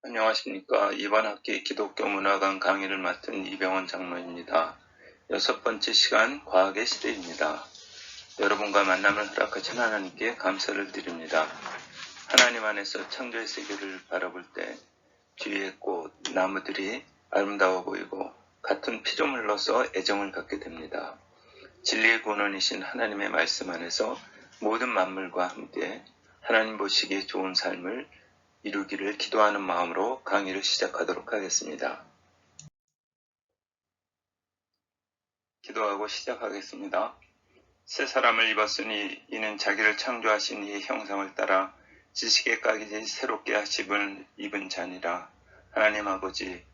안녕하십니까. 이번 학기 기독교 문화관 강의를 맡은 이병헌 장로입니다. 여섯 번째 시간 과학의 시대입니다. 여러분과 만남을 허락하신 하나님께 감사를 드립니다. 하나님 안에서 창조의 세계를 바라볼 때 뒤에 꽃, 나무들이 아름다워 보이고 같은 피조물로서 애정을 갖게 됩니다. 진리의 근원이신 하나님의 말씀 안에서 모든 만물과 함께 하나님 보시기에 좋은 삶을 이루기를 기도하는 마음으로 강의를 시작하도록 하겠습니다. 기도하고 시작하겠습니다. 새 사람을 입었으니 이는 자기를 창조하신 이의 형상을 따라 지식에 까기지 새롭게 하심을 입은 자니라. 하나님 아버지,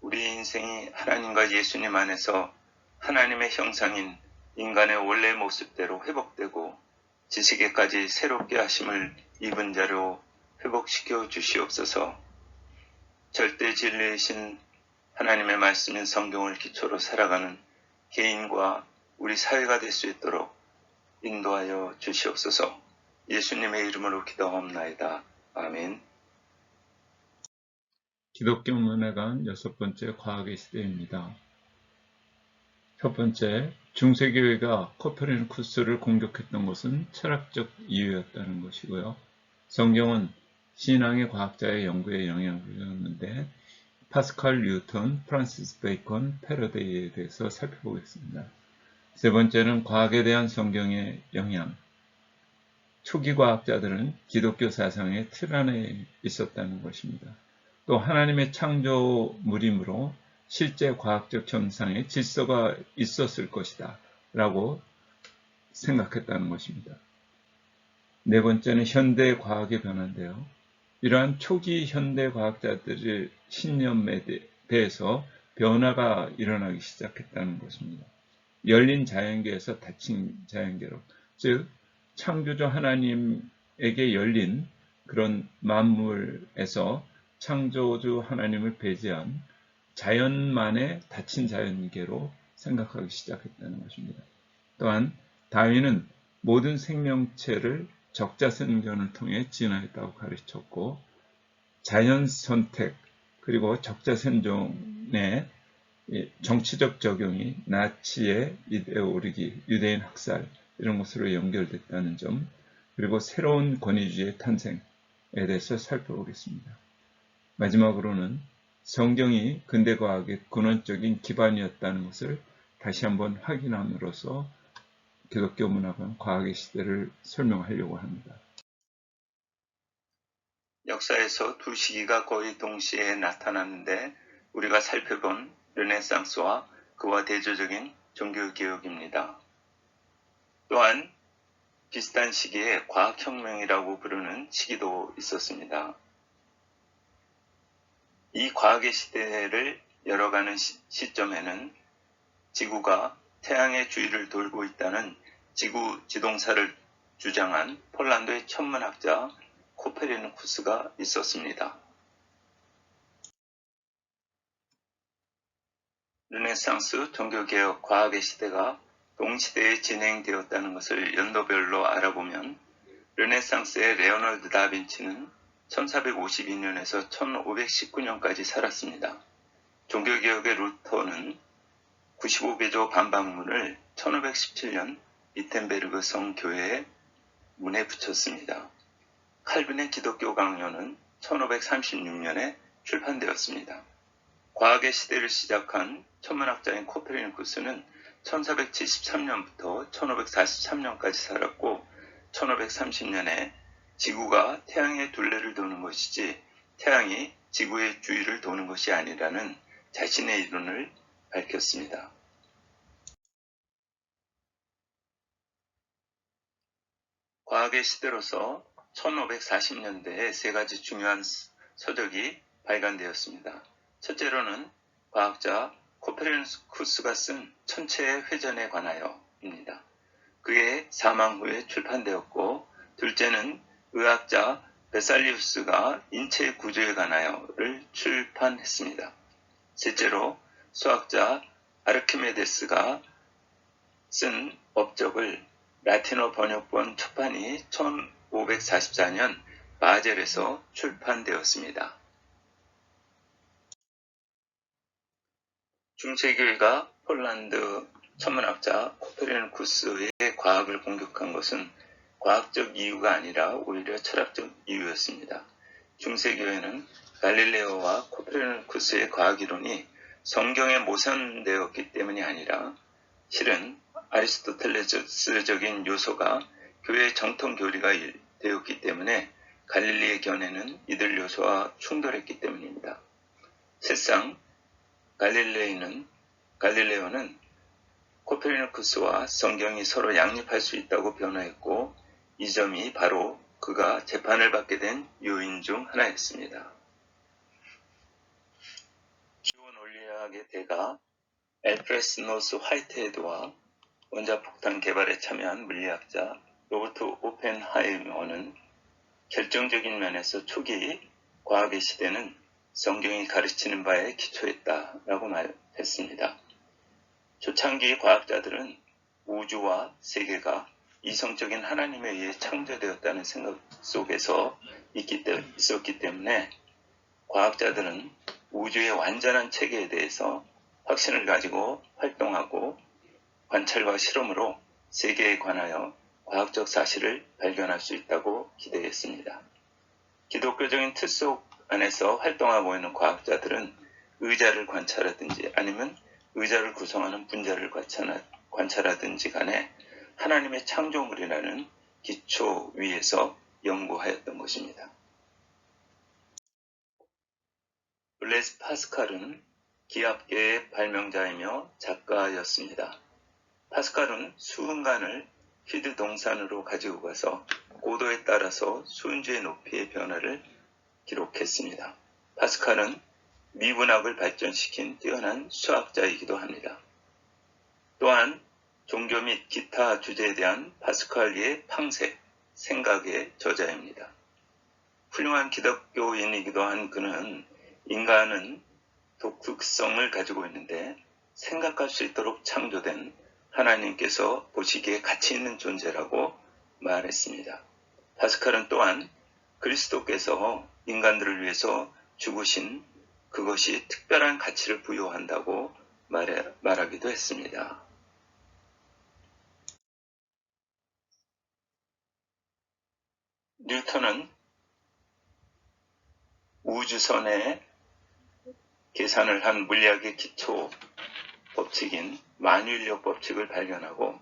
우리 인생이 하나님과 예수님 안에서 하나님의 형상인 인간의 원래 모습대로 회복되고 지식에까지 새롭게 하심을 입은 자로 회복시켜 주시옵소서. 절대 진리이신 하나님의 말씀인 성경을 기초로 살아가는 개인과 우리 사회가 될 수 있도록 인도하여 주시옵소서. 예수님의 이름으로 기도하옵나이다. 아멘. 기독교 문화관 여섯 번째 과학의 시대입니다. 첫 번째, 중세교회가 코페르니쿠스를 공격했던 것은 철학적 이유였다는 것이고요. 성경은 신앙의 과학자의 연구에 영향을 줬는데 파스칼 뉴턴, 프란시스 베이컨, 패러데이에 대해서 살펴보겠습니다. 세 번째는 과학에 대한 성경의 영향. 초기 과학자들은 기독교 사상의 틀 안에 있었다는 것입니다. 또 하나님의 창조물이므로 실제 과학적 현상에 질서가 있었을 것이다 라고 생각했다는 것입니다. 네 번째는 현대 과학의 변화인데요. 이러한 초기 현대 과학자들의 신념에 대해서 변화가 일어나기 시작했다는 것입니다. 열린 자연계에서 닫힌 자연계로, 즉 창조주 하나님에게 열린 그런 만물에서 창조주 하나님을 배제한 자연만의 닫힌 자연계로 생각하기 시작했다는 것입니다. 또한 다윈은 모든 생명체를 적자 생존을 통해 진화했다고 가르쳤고 자연 선택 그리고 적자 생존의 정치적 적용이 나치의 이데올로기, 유대인 학살 이런 것으로 연결됐다는 점 그리고 새로운 권위주의의 탄생에 대해서 살펴보겠습니다. 마지막으로는 성경이 근대과학의 근원적인 기반이었다는 것을 다시 한번 확인함으로써 기독교 문화관 과학의 시대를 설명하려고 합니다. 역사에서 두 시기가 거의 동시에 나타났는데 우리가 살펴본 르네상스와 그와 대조적인 종교개혁입니다. 또한 비슷한 시기에 과학혁명이라고 부르는 시기도 있었습니다. 이 과학의 시대를 열어가는 시, 점에는 지구가 태양의 주위를 돌고 있다는 지구 지동사를 주장한 폴란드의 천문학자 코페르니쿠스가 있었습니다. 르네상스 종교개혁 과학의 시대가 동시대에 진행되었다는 것을 연도별로 알아보면 르네상스의 레오널드 다빈치는 1452년에서 1519년까지 살았습니다. 종교개혁의 루터는 95개조 반박문을 1517년 이텐베르그 성 교회에 문에 붙였습니다. 칼빈의 기독교 강요는 1536년에 출판되었습니다. 과학의 시대를 시작한 천문학자인 코페르니쿠스는 1473년부터 1543년까지 살았고 1530년에 지구가 태양의 둘레를 도는 것이지 태양이 지구의 주위를 도는 것이 아니라는 자신의 이론을 밝혔습니다. 과학의 시대로서 1540년대에 세 가지 중요한 서적이 발간되었습니다. 첫째로는 과학자 코페르니쿠스가 쓴 천체의 회전에 관하여입니다. 그의 사망 후에 출판되었고 둘째는 의학자 베살리우스가 인체의 구조에 관하여를 출판했습니다. 셋째로 수학자 아르키메데스가 쓴 업적을 라틴어 번역본 초판이 1544년 바젤에서 출판되었습니다. 중세교회가 폴란드 천문학자 코페르니쿠스의 과학을 공격한 것은 과학적 이유가 아니라 오히려 철학적 이유였습니다. 중세교회는 갈릴레오와 코페르니쿠스의 과학 이론이 성경에 모선되었기 때문이 아니라 실은 아리스토텔레스적인 요소가 교회의 정통 교리가 되었기 때문에 갈릴리의 견해는 이들 요소와 충돌했기 때문입니다. 실상 갈릴레이는 갈릴레오는 코페르니쿠스와 성경이 서로 양립할 수 있다고 변호했고 이 점이 바로 그가 재판을 받게 된 요인 중 하나였습니다. 원리학의 대가 엘프레스 노스 화이트헤드와 원자폭탄 개발에 참여한 물리학자 로버트 오펜하이머는 결정적인 면에서 초기 과학의 시대는 성경이 가르치는 바에 기초했다라고 말했습니다. 초창기 과학자들은 우주와 세계가 이성적인 하나님에 의해 창조되었다는 생각 속에서 있기 때, 있었기 때문에 과학자들은 우주의 완전한 체계에 대해서 확신을 가지고 활동하고 관찰과 실험으로 세계에 관하여 과학적 사실을 발견할 수 있다고 기대했습니다. 기독교적인 틀 속 안에서 활동하고 있는 과학자들은 의자를 관찰하든지 아니면 의자를 구성하는 분자를 관찰하든지 간에 하나님의 창조물이라는 기초 위에서 연구하였던 것입니다. 블레스 파스칼은 기압계의 발명자이며 작가였습니다. 파스칼은 수은관을 휘드 동산으로 가지고 가서 고도에 따라서 수은주의 높이의 변화를 기록했습니다. 파스칼은 미분학을 발전시킨 뛰어난 수학자이기도 합니다. 또한 종교 및 기타 주제에 대한 파스칼리의 팡색, 생각의 저자입니다. 훌륭한 기독교인이기도 한 그는 인간은 독특성을 가지고 있는데 생각할 수 있도록 창조된 하나님께서 보시기에 가치 있는 존재라고 말했습니다. 파스칼은 또한 그리스도께서 인간들을 위해서 죽으신 그것이 특별한 가치를 부여한다고 말해, 말하기도 했습니다. 뉴턴은 우주선의 계산을 한 물리학의 기초 법칙인 만유인력 법칙을 발견하고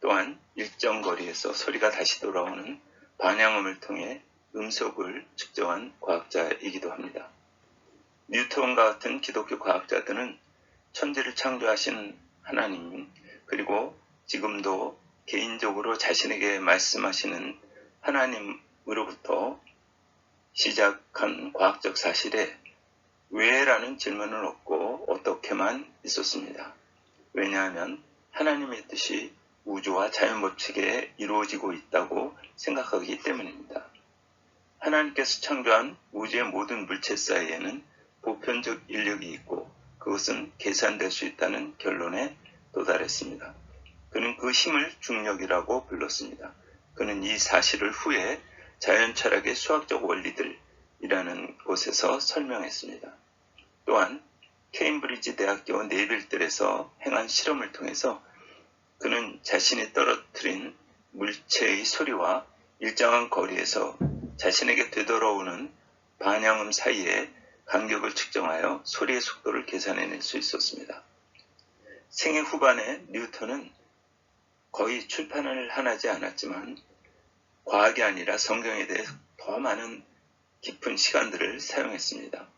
또한 일정 거리에서 소리가 다시 돌아오는 반향음을 통해 음속을 측정한 과학자이기도 합니다. 뉴턴과 같은 기독교 과학자들은 천지를 창조하신 하나님 그리고 지금도 개인적으로 자신에게 말씀하시는 하나님으로부터 시작한 과학적 사실에 왜라는 질문을 얻고 어떻게만 있었습니다. 왜냐하면 하나님의 뜻이 우주와 자연 법칙에 이루어지고 있다고 생각하기 때문입니다. 하나님께서 창조한 우주의 모든 물체 사이에는 보편적 인력이 있고 그것은 계산될 수 있다는 결론에 도달했습니다. 그는 그 힘을 중력이라고 불렀습니다. 그는 이 사실을 후에 자연 철학의 수학적 원리들 이라는 곳에서 설명했습니다. 또한 케임브리지 대학교 네빌들에서 행한 실험을 통해서 그는 자신이 떨어뜨린 물체의 소리와 일정한 거리에서 자신에게 되돌아오는 반향음 사이에 간격을 측정하여 소리의 속도를 계산해낼 수 있었습니다. 생애 후반에 뉴턴은 거의 출판을 하지 않았지만 과학이 아니라 성경에 대해 더 많은 깊은 시간들을 사용했습니다.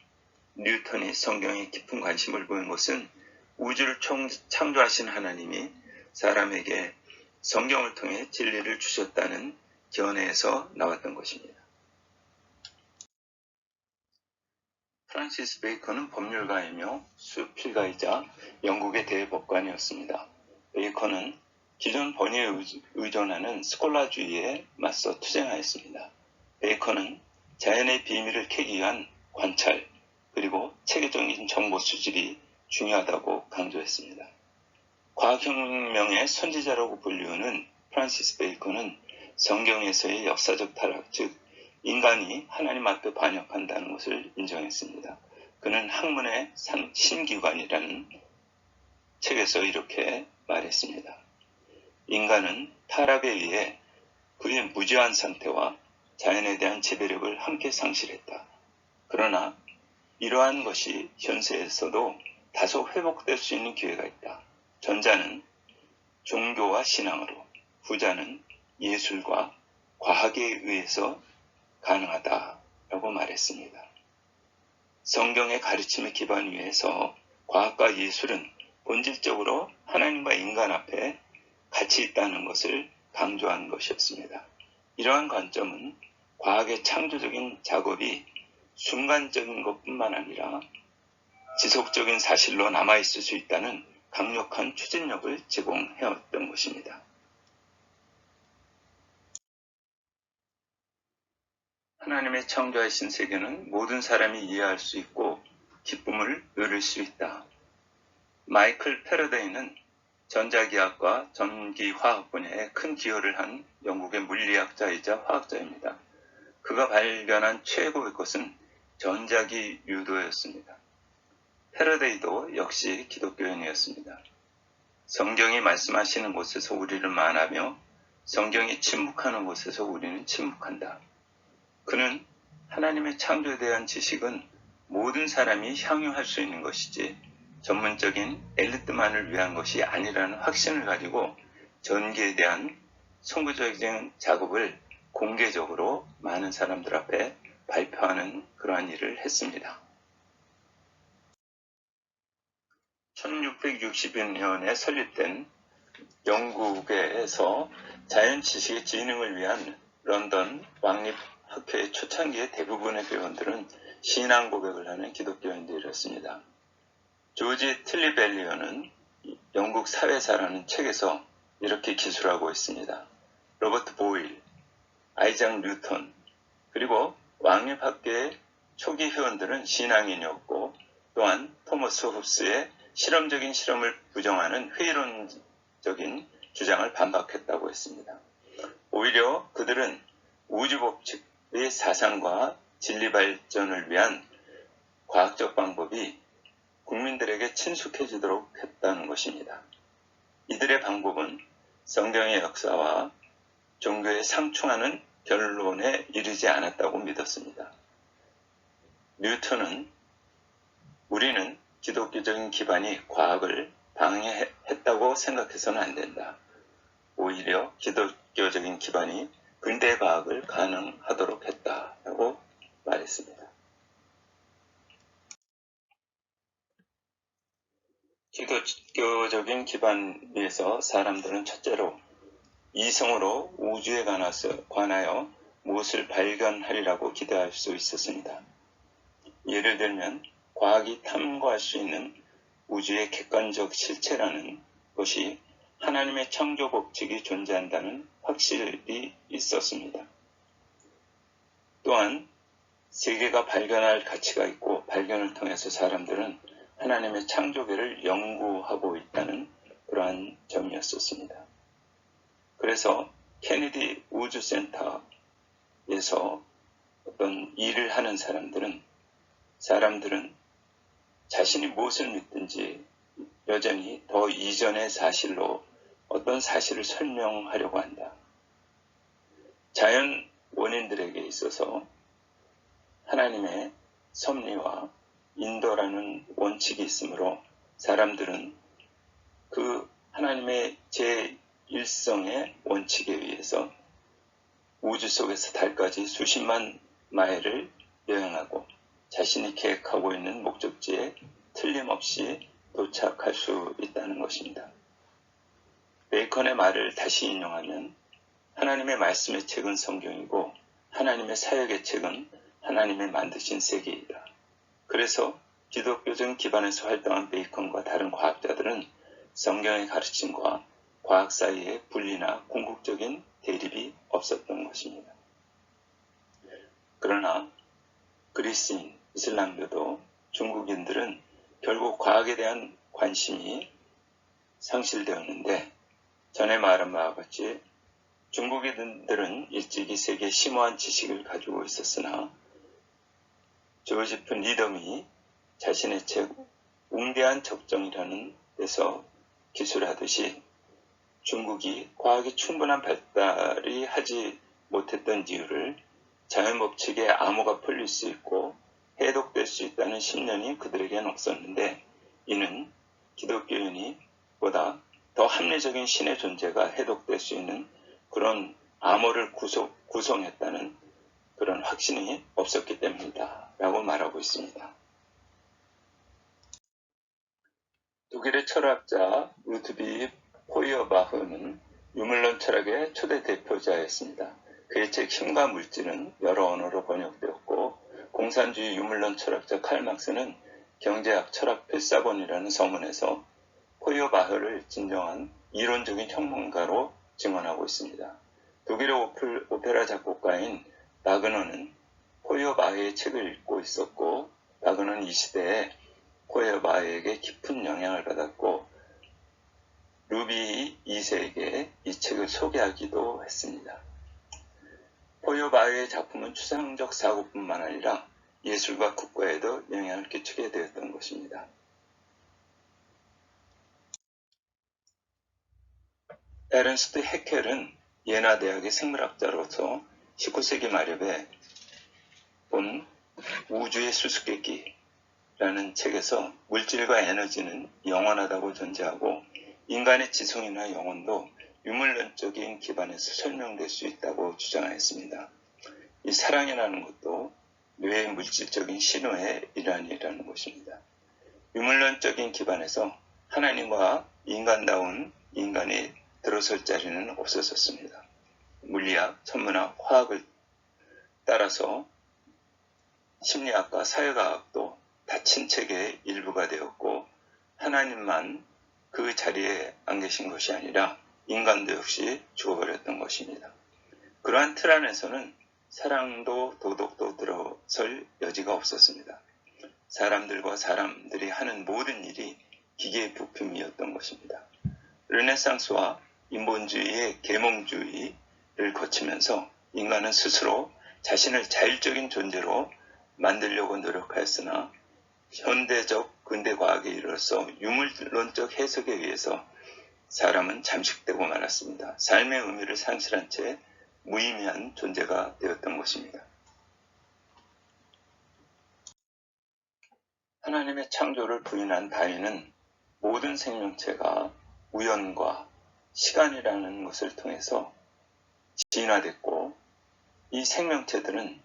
뉴턴이 성경에 깊은 관심을 보인 것은 우주를 창조하신 하나님이 사람에게 성경을 통해 진리를 주셨다는 견해에서 나왔던 것입니다. 프란시스 베이컨은 법률가이며 수필가이자 영국의 대법관이었습니다. 베이컨은 기존 번뇌에 의존하는 스콜라주의에 맞서 투쟁하였습니다. 베이컨은 자연의 비밀을 캐기 위한 관찰 그리고 체계적인 정보 수집이 중요하다고 강조했습니다. 과학혁명의 선지자라고 불리우는 프란시스 베이컨은 성경에서의 역사적 타락, 즉 인간이 하나님 앞에 반역한다는 것을 인정했습니다. 그는 학문의 신기관이라는 책에서 이렇게 말했습니다. 인간은 타락에 의해 그의 무지한 상태와 자연에 대한 지배력을 함께 상실했다. 그러나 이러한 것이 현세에서도 다소 회복될 수 있는 기회가 있다. 전자는 종교와 신앙으로, 후자는 예술과 과학에 의해서 가능하다라고 말했습니다. 성경의 가르침의 기반 위에서 과학과 예술은 본질적으로 하나님과 인간 앞에 같이 있다는 것을 강조한 것이었습니다. 이러한 관점은 과학의 창조적인 작업이 순간적인 것뿐만 아니라 지속적인 사실로 남아있을 수 있다는 강력한 추진력을 제공해왔던 것입니다. 하나님의 창조하신 세계는 모든 사람이 이해할 수 있고 기쁨을 누릴 수 있다. 마이클 패러데이는 전자기학과 전기화학 분야에 큰 기여를 한 영국의 물리학자이자 화학자입니다. 그가 발견한 최고의 것은 전자기 유도였습니다. 패러데이도 역시 기독교인이었습니다. 성경이 말씀하시는 곳에서 우리를 만하며 성경이 침묵하는 곳에서 우리는 침묵한다. 그는 하나님의 창조에 대한 지식은 모든 사람이 향유할 수 있는 것이지 전문적인 엘리트만을 위한 것이 아니라는 확신을 가지고 전기에 대한 선구적인 작업을 공개적으로 많은 사람들 앞에 발표하는 그러한 일을 했습니다. 1660년에 설립된 영국에서 자연 지식의 진흥을 위한 런던 왕립학회의 초창기의 대부분의 회원들은 신앙 고백을 하는 기독교인들이었습니다. 조지 틀리벨리어는 영국 사회사라는 책에서 이렇게 기술하고 있습니다. 로버트 보일, 아이작 뉴턴, 그리고 왕립학계의 초기 회원들은 신앙인이었고 또한 토머스 홉스의 실험적인 실험을 부정하는 회의론적인 주장을 반박했다고 했습니다. 오히려 그들은 우주법칙의 사상과 진리 발전을 위한 과학적 방법이 국민들에게 친숙해지도록 했다는 것입니다. 이들의 방법은 성경의 역사와 종교에 상충하는 결론에 이르지 않았다고 믿었습니다. 뉴턴은 우리는 기독교적인 기반이 과학을 방해했다고 생각해서는 안 된다. 오히려 기독교적인 기반이 근대 과학을 가능하도록 했다라고 말했습니다. 기독교적인 기반 위에서 사람들은 첫째로 이성으로 우주에 관하여 무엇을 발견하리라고 기대할 수 있었습니다. 예를 들면 과학이 탐구할 수 있는 우주의 객관적 실체라는 것이 하나님의 창조 법칙이 존재한다는 확실이 있었습니다. 또한 세계가 발견할 가치가 있고 발견을 통해서 사람들은 하나님의 창조계를 연구하고 있다는 그러한 점이었었습니다. 그래서 케네디 우주센터에서 어떤 일을 하는 사람들은 사람들은 자신이 무엇을 믿든지 여전히 더 이전의 사실로 어떤 사실을 설명하려고 한다. 자연 원인들에게 있어서 하나님의 섭리와 인도라는 원칙이 있으므로 사람들은 그 하나님의 제 1성의 원칙에 의해서 우주 속에서 달까지 수십만 마일을 여행하고 자신이 계획하고 있는 목적지에 틀림없이 도착할 수 있다는 것입니다. 베이컨의 말을 다시 인용하면 하나님의 말씀의 책은 성경이고 하나님의 사역의 책은 하나님의 만드신 세계이다. 그래서 기독교적 기반에서 활동한 베이컨과 다른 과학자들은 성경의 가르침과 과학 사이에 분리나 궁극적인 대립이 없었던 것입니다. 그러나 그리스인, 이슬람교도 중국인들은 결국 과학에 대한 관심이 상실되었는데 전에 말한 바와 같이 중국인들은 일찍이 세계 심오한 지식을 가지고 있었으나 조지프 리덤이 자신의 책 웅대한 적정이라는 과학에서 기술하듯이 중국이 과학이 충분한 발달이 하지 못했던 이유를 자연 법칙에 암호가 풀릴 수 있고 해독될 수 있다는 신념이 그들에겐 없었는데 이는 기독교인이 보다 더 합리적인 신의 존재가 해독될 수 있는 그런 암호를 구성, 구성했다는 그런 확신이 없었기 때문이다 라고 말하고 있습니다. 독일의 철학자 루트비 포이어바흐는 유물론 철학의 초대 대표자였습니다. 그의 책 힘과 물질은 여러 언어로 번역되었고 공산주의 유물론 철학자 칼막스는 경제학 철학 필사본이라는 서문에서 포이어바흐를 진정한 이론적인 혁명가로 증언하고 있습니다. 독일의 오페라 작곡가인 바그너는 포이어바흐의 책을 읽고 있었고 바그너는 이 시대에 포이어바흐에게 깊은 영향을 받았고 루비 2세에게 이 책을 소개하기도 했습니다. 포이어바흐의 작품은 추상적 사고뿐만 아니라 예술과 국가에도 영향을 끼치게 되었던 것입니다. 에른스트 헤켈은 예나 대학의 생물학자로서 19세기 말엽에 본 우주의 수수께끼라는 책에서 물질과 에너지는 영원하다고 존재하고 인간의 지성이나 영혼도 유물론적인 기반에서 설명될 수 있다고 주장하였습니다. 이 사랑이라는 것도 뇌의 물질적인 신호의 일환이라는 것입니다. 유물론적인 기반에서 하나님과 인간다운 인간이 들어설 자리는 없었었습니다. 물리학, 천문학, 화학을 따라서 심리학과 사회과학도 닫힌 체계의 일부가 되었고 하나님만 그 자리에 안 계신 것이 아니라 인간도 역시 죽어버렸던 것입니다. 그러한 틀 안에서는 사랑도 도덕도 들어설 여지가 없었습니다. 사람들과 사람들이 하는 모든 일이 기계의 부품이었던 것입니다. 르네상스와 인본주의의 계몽주의를 거치면서 인간은 스스로 자신을 자율적인 존재로 만들려고 노력하였으나 현대적 근대 과학에 이르러서 유물론적 해석에 의해서 사람은 잠식되고 말았습니다. 삶의 의미를 상실한 채 무의미한 존재가 되었던 것입니다. 하나님의 창조를 부인한 다윈은 모든 생명체가 우연과 시간이라는 것을 통해서 진화됐고 이 생명체들은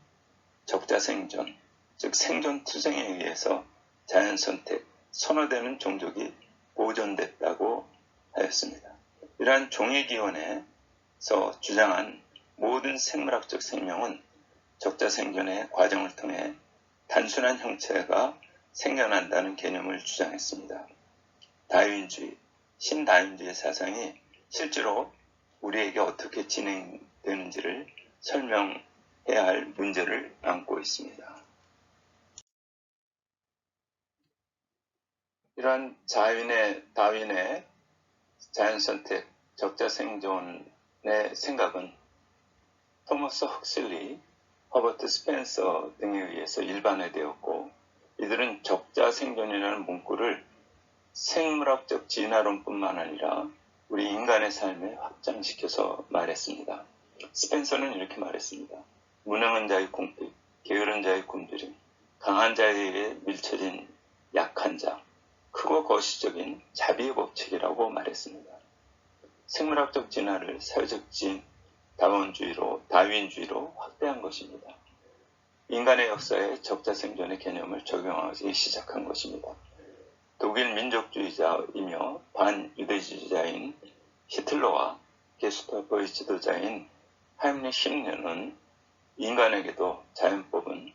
적자생존, 즉 생존 투쟁에 의해서 자연 선택, 선호되는 종족이 보존됐다고 하였습니다. 이러한 종의 기원에서 주장한 모든 생물학적 생명은 적자 생존의 과정을 통해 단순한 형체가 생겨난다는 개념을 주장했습니다. 다윈주의, 신다윈주의 사상이 실제로 우리에게 어떻게 진행되는지를 설명해야 할 문제를 안고 있습니다. 이러한 자윈의, 다윈의 자연 선택, 적자 생존의 생각은 토머스 헉슬리, 허버트 스펜서 등에 의해서 일반화되었고 이들은 적자 생존이라는 문구를 생물학적 진화론뿐만 아니라 우리 인간의 삶에 확장시켜서 말했습니다. 스펜서는 이렇게 말했습니다. 무능한 자의 공핍, 게으른 자의 굶주림, 강한 자에 의해 밀쳐진 약한 자, 크고 거시적인 자비의 법칙이라고 말했습니다. 생물학적 진화를 사회적 진, 다원주의로, 다윈주의로 확대한 것입니다. 인간의 역사에 적자 생존의 개념을 적용하기 시작한 것입니다. 독일 민족주의자이며 반유대주의자인 히틀러와 게스터포의 지도자인 하임리 싱르는 인간에게도 자연법은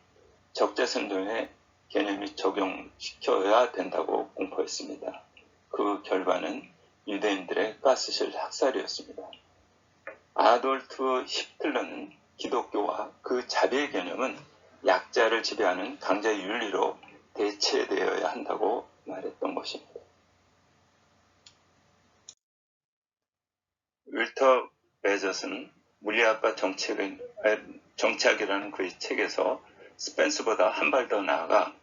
적재생존의 개념이 적용시켜야 된다고 공포했습니다. 그 결과는 유대인들의 가스실 학살이었습니다. 아돌트 히틀러는 기독교와 그 자비의 개념은 약자를 지배하는 강제 윤리로 대체되어야 한다고 말했던 것입니다. 윌터 베저스는 물리학과 정책은, 정치학이라는 그의 책에서 스펜스보다 한 발 더 나아가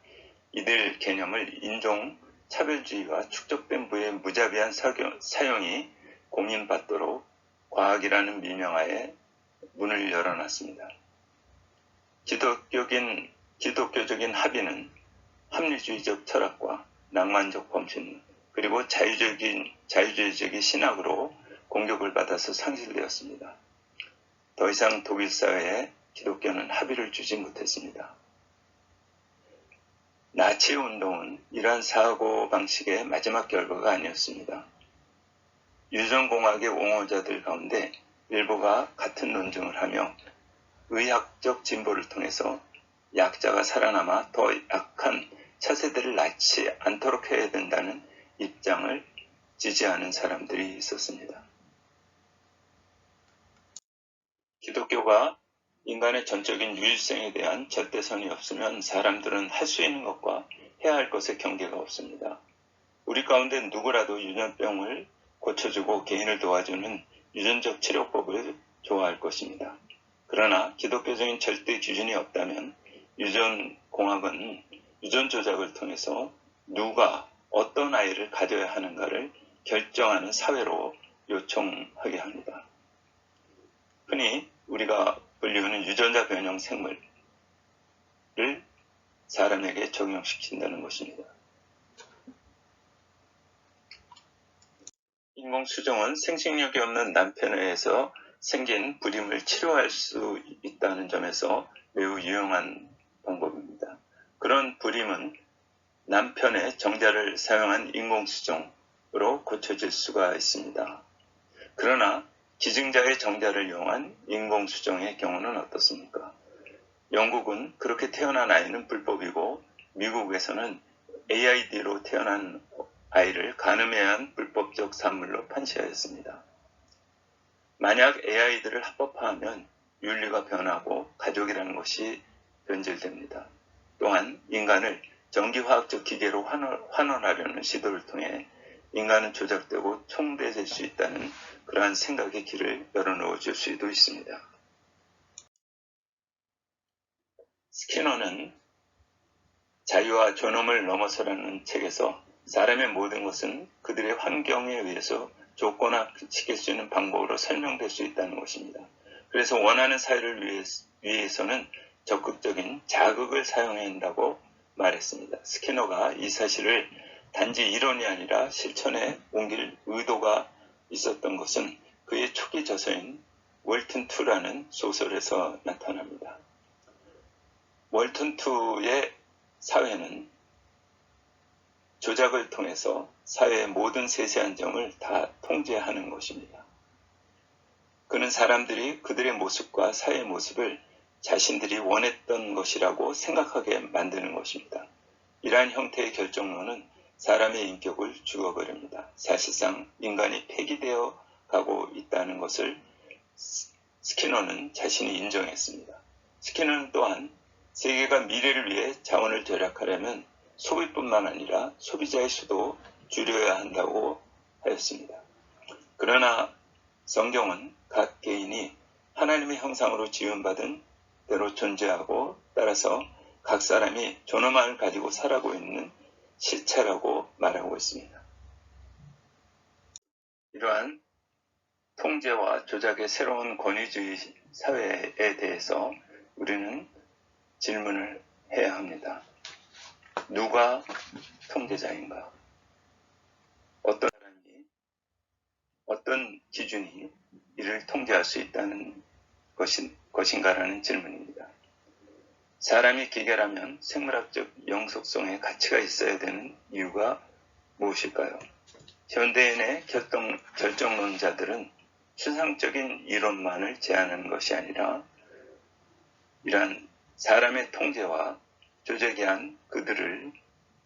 이들 개념을 인종 차별주의와 축적된 부의 무자비한 사용이 공인받도록 과학이라는 미명하에 문을 열어놨습니다. 기독교인, 기독교적인 합의는 합리주의적 철학과 낭만적 범신, 그리고 자유적인, 자유주의적인 신학으로 공격을 받아서 상실되었습니다. 더 이상 독일 사회에 기독교는 합의를 주지 못했습니다. 나치 운동은 이러한 사고 방식의 마지막 결과가 아니었습니다. 유전공학의 옹호자들 가운데 일부가 같은 논증을 하며 의학적 진보를 통해서 약자가 살아남아 더 약한 차세대를 낳지 않도록 해야 된다는 입장을 지지하는 사람들이 있었습니다. 기독교가 인간의 전적인 유일성에 대한 절대선이 없으면 사람들은 할 수 있는 것과 해야 할 것의 경계가 없습니다. 우리 가운데 누구라도 유전병을 고쳐주고 개인을 도와주는 유전적 치료법을 좋아할 것입니다. 그러나 기독교적인 절대 기준이 없다면 유전 공학은 유전 조작을 통해서 누가 어떤 아이를 가져야 하는가를 결정하는 사회로 요청하게 합니다. 흔히 우리가 불리우는 유전자 변형 생물을 사람에게 적용시킨다는 것입니다. 인공수정은 생식력이 없는 남편에 의해서 생긴 불임을 치료할 수 있다는 점에서 매우 유용한 방법입니다. 그런 불임은 남편의 정자를 사용한 인공수정으로 고쳐질 수가 있습니다. 그러나 기증자의 정자를 이용한 인공수정의 경우는 어떻습니까? 영국은 그렇게 태어난 아이는 불법이고 미국에서는 AID로 태어난 아이를 가늠해야 한 불법적 산물로 판시하였습니다. 만약 AID를 합법화하면 윤리가 변하고 가족이라는 것이 변질됩니다. 또한 인간을 전기화학적 기계로 환원 하려는 시도를 통해 인간은 조작되고 총대될 수 있다는 그러한 생각의 길을 열어놓아 줄 수도 있습니다. 스키너는 자유와 존엄을 넘어서라는 책에서 사람의 모든 것은 그들의 환경에 의해서 조건화시킬 수 있는 방법으로 설명될 수 있다는 것입니다. 그래서 원하는 사회를 위해서는 적극적인 자극을 사용해야 한다고 말했습니다. 스키너가 이 사실을 단지 이론이 아니라 실천에 옮길 의도가 있었던 것은 그의 초기 저서인 월튼2라는 소설에서 나타납니다. 월튼2의 사회는 조작을 통해서 사회의 모든 세세한 점을 다 통제하는 것입니다. 그는 사람들이 그들의 모습과 사회의 모습을 자신들이 원했던 것이라고 생각하게 만드는 것입니다. 이러한 형태의 결정론은 사람의 인격을 죽어버립니다. 사실상 인간이 폐기되어 가고 있다는 것을 스키너는 자신이 인정했습니다. 스키너는 또한 세계가 미래를 위해 자원을 절약하려면 소비뿐만 아니라 소비자의 수도 줄여야 한다고 하였습니다. 그러나 성경은 각 개인이 하나님의 형상으로 지음받은 대로 존재하고 따라서 각 사람이 존엄함을 가지고 살아고 있는 실체라고 말하고 있습니다. 이러한 통제와 조작의 새로운 권위주의 사회에 대해서 우리는 질문을 해야 합니다. 누가 통제자인가? 어떤 사람이, 어떤 기준이 이를 통제할 수 있다는 것인, 것인가라는 질문입니다. 사람이 기계라면 생물학적 영속성에 가치가 있어야 되는 이유가 무엇일까요? 현대인의 결정, 결정론자들은 추상적인 이론만을 제안하는 것이 아니라 이러한 사람의 통제와 조작에 한 그들을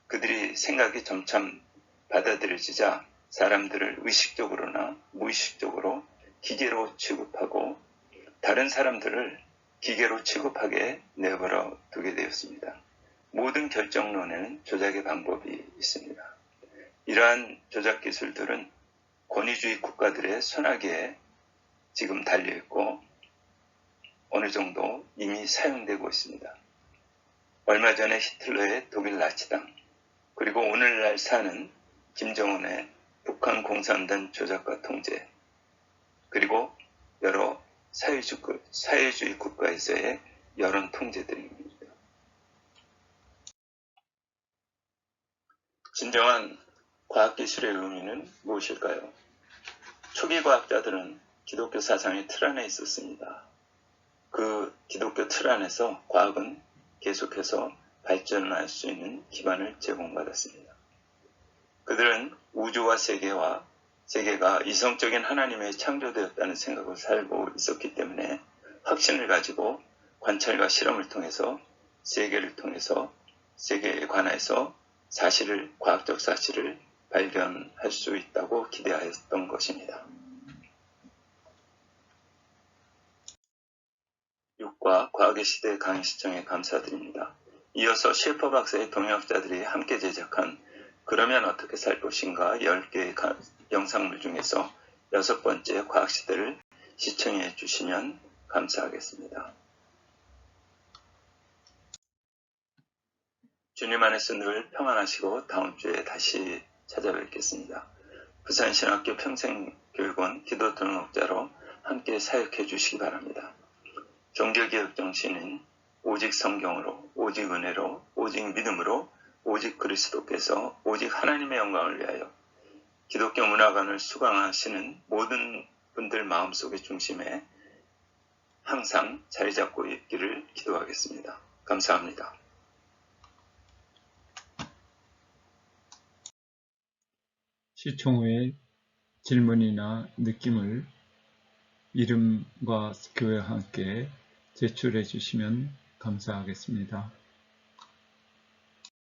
그들이 생각이 점점 받아들여지자 사람들을 의식적으로나 무의식적으로 기계로 취급하고 다른 사람들을 기계로 취급하게 내버려 두게 되었습니다. 모든 결정론에는 조작의 방법이 있습니다. 이러한 조작 기술들은 권위주의 국가들의 손아귀에 지금 달려있고 어느 정도 이미 사용되고 있습니다. 얼마 전에 히틀러의 독일 나치당 그리고 오늘날 사는 김정은의 북한 공산당 조작과 통제, 그리고 여러 사회주의, 국- 사회주의 국가에서의 여론 통제들입니다. 진정한 과학기술의 의미는 무엇일까요? 초기 과학자들은 기독교 사상의 틀 안에 있었습니다. 그 기독교 틀 안에서 과학은 계속해서 발전할 수 있는 기반을 제공받았습니다. 그들은 우주와 세계와 세계가 이성적인 하나님의 창조되었다는 생각을 살고 있었기 때문에 확신을 가지고 관찰과 실험을 통해서 세계를 통해서 세계에 관해서 사실을 과학적 사실을 발견할 수 있다고 기대하였던 것입니다. 6과 과학의 시대 강의 시청에 감사드립니다. 이어서 셰퍼 박사의 동역자들이 함께 제작한 그러면 어떻게 살 것인가 10개의 가- 영상물 중에서 여섯 번째 과학시대를 시청해 주시면 감사하겠습니다. 주님 안에서 늘 평안하시고 다음 주에 다시 찾아뵙겠습니다. 부산신학교 평생교육원 기도 등록자로 함께 사역해 주시기 바랍니다. 종교개혁 정신은 오직 성경으로, 오직 은혜로, 오직 믿음으로, 오직 그리스도께서 오직 하나님의 영광을 위하여 기독교 문화관을 수강하시는 모든 분들 마음속의 중심에 항상 자리 잡고 있기를 기도하겠습니다. 감사합니다. 시청 후에 질문이나 느낌을 이름과 교회와 함께 제출해 주시면 감사하겠습니다.